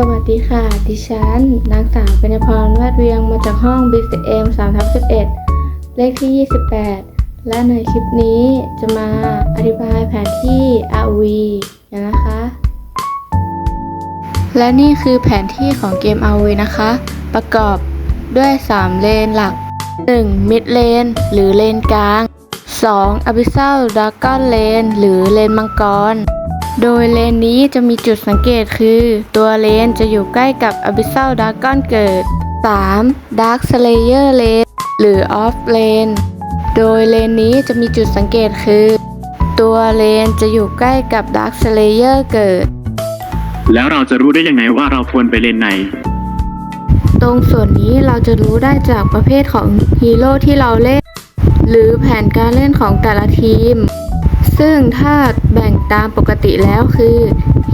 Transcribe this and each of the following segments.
สวัสดีค่ะ ดิฉัน นางสาวกัญญพรวาดเวียงมาจากห้อง BCM 3ทับ11เลขที่ 28 และในคลิปนี้จะมาอธิบายแผนที่ RV นะคะ และนี่คือแผนที่ของเกม RV นะคะ ประกอบด้วย 3 เลนหลัก 1. Mid Lane หรือเลนกลาง 2. Abyssal Dragon Lane หรือเลนมังกร โดยเลนนี้จะมีจุดสังเกตคือ ตัวเลนจะอยู่ใกล้กับ Abyssal Dragon เกิด 3. Dark Slayer Lane หรือ Off Lane โดยเลนนี้จะมีจุดสังเกตคือ ตัวเลนจะอยู่ใกล้กับ Dark Slayer เกิด แล้วเราจะรู้ได้ยังไงว่าเราควรไปเลนไหน ตรงส่วนนี้เราจะรู้ได้จากประเภทของฮีโร่ที่เราเล่น หรือแผนการเล่นของแต่ละทีม ซึ่งถ้าแบ่งตามปกติแล้วคือ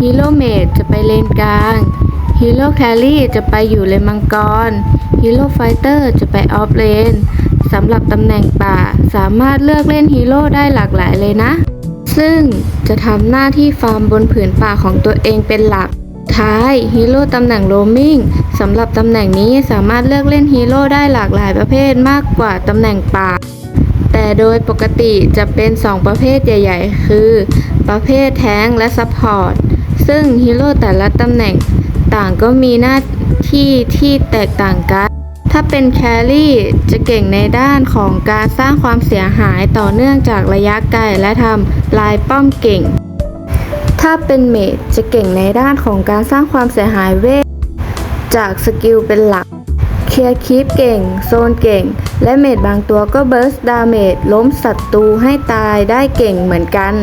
ฮีโร่เมดจะไปเลนกลางฮีโร่แครี่จะไปอยู่เลนมังกรฮีโร่ไฟเตอร์จะไปออฟเลนสำหรับตำแหน่งป่าสามารถเลือกเล่นฮีโร่ได้หลากหลายเลยนะ ซึ่งจะทำหน้าที่ฟาร์มบนผืนป่าของตัวเองเป็นหลัก ท้ายฮีโร่ตำแหน่งโรมิงสำหรับตำแหน่งนี้สามารถเลือกเล่นฮีโร่ได้หลากหลายประเภทมากกว่าตำแหน่งป่า แต่โดยปกติจะเป็น 2 ประเภทใหญ่ ๆ คือ ประเภทแท้งและซัพพอร์ต ซึ่งฮีโร่แต่ละตำแหน่งต่างก็มีหน้าที่ที่แตกต่างกัน ถ้าเป็นแครี่จะเก่งในด้านของการสร้างความเสียหายต่อเนื่องจากระยะไกลและทำลายป้อมเก่ง ถ้าเป็นเมจจะเก่งในด้านของการสร้างความเสียหายเวทจากสกิลเป็นหลัก เคลียร์คีปเก่ง โซนเก่ง และเมจบางตัวก็เบิร์สดาเมจล้มศัตรูให้ตายได้เก่งเหมือนกัน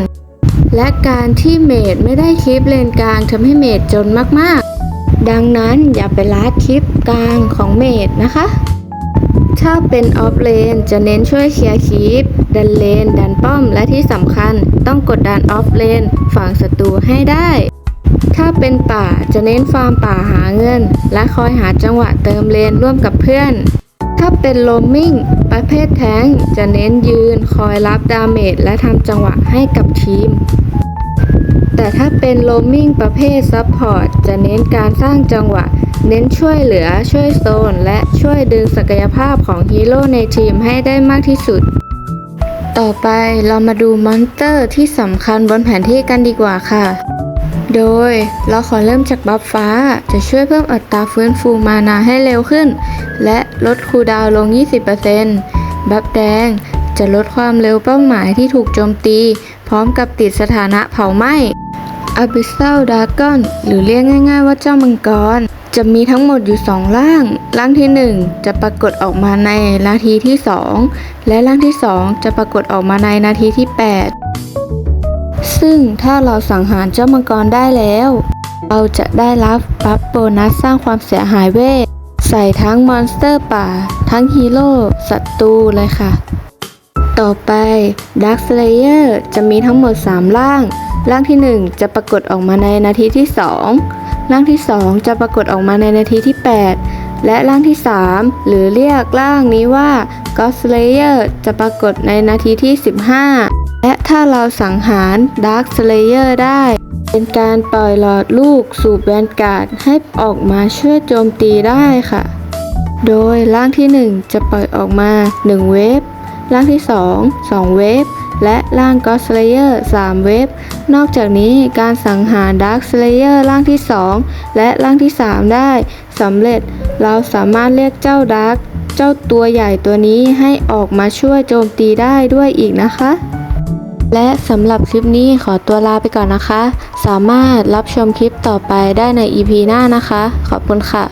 และการที่เมจไม่ได้คลิปเลนกลางทำให้เมจจนมากๆ ดังนั้นอย่าไปลัดคลิปกลางของเมจนะคะ ถ้าเป็นออฟเลนจะเน้นช่วยเคลียร์คีปดันเลน ดันป้อมและที่สำคัญต้องกดดันออฟเลนฝั่งศัตรูให้ได้ ถ้าเป็นป่าจะเน้นฟาร์มป่าหาเงิน และคอยหาจังหวะเติมเลนร่วมกับเพื่อน ถ้าเป็นโลมมิ่ง ประเภทแท้งจะเน้นยืนคอยรับดาเมจและทำจังหวะให้กับทีม แต่ถ้าเป็นโลมมิ่งประเภทซับพอร์ตจะเน้นการสร้างจังหวะ เน้นช่วยเหลือช่วยโซน และช่วยดึงศักยภาพของฮีโร่ในทีมให้ได้มากที่สุดต่อไปเรามาดูมอนสเตอร์ที่สำคัญบนแผนที่กันดีกว่าค่ะ โดยเราขอเริ่มจากบัฟฟ้าจะช่วยเพิ่มอัตราฟื้นฟูมานาให้เร็วขึ้น และลดคูดาวลง 20%บัฟแดงจะลดความเร็วเป้าหมายที่ถูกโจมตี พร้อมกับติดสถานะเผาไหม้ Abyssal Dragon หรือเรียกง่ายๆว่าเจ้ามังกร จะมีทั้งหมดอยู่ 2 ร่าง ร่างที่ 1 จะปรากฏออกมาในนาทีที่ 2 และร่างที่ 2 จะปรากฏออกมาในนาทีที่ 8 ซึ่งถ้าเราสังหารเจ้ามังกรได้แล้ว เราจะได้รับบัฟโบนัสสร้างความเสียหายเวท ใส่ทั้งมอนสเตอร์ป่า ทั้งฮีโร่ศัตรูเลยค่ะ ต่อไป Dark Slayer จะมีทั้งหมด 3 ร่าง ร่างที่ 1 จะปรากฏออกมาในนาทีที่ 2 ร่างที่ 2 จะปรากฏออกมาในนาทีที่ 8 และร่างที่ 3 หรือเรียกร่างนี้ว่า God Slayer จะปรากฏในนาทีที่ 15 และถ้าเราสังหาร Dark Slayer ได้ เป็นการปล่อยหลอดลูกสู่แวนการ์ดให้ออกมาช่วยโจมตีได้ค่ะ โดยร่างที่ 1 จะปล่อยออกมา 1 เวฟร่างที่ 2 2 เวฟและร่าง God Slayer 3เวฟ นอกจากนี้การสังหาร Dark Slayer ร่างที่ 2 และร่างที่ 3 ได้สำเร็จ เราสามารถเรียกเจ้า Dark เจ้าตัวใหญ่ตัวนี้ให้ออกมาช่วยโจมตีได้ด้วยอีกนะคะ และสำหรับคลิปนี้ขอตัวลาไปก่อนนะคะ สามารถรับชมคลิปต่อไปได้ใน EP หน้านะคะ ขอบคุณค่ะ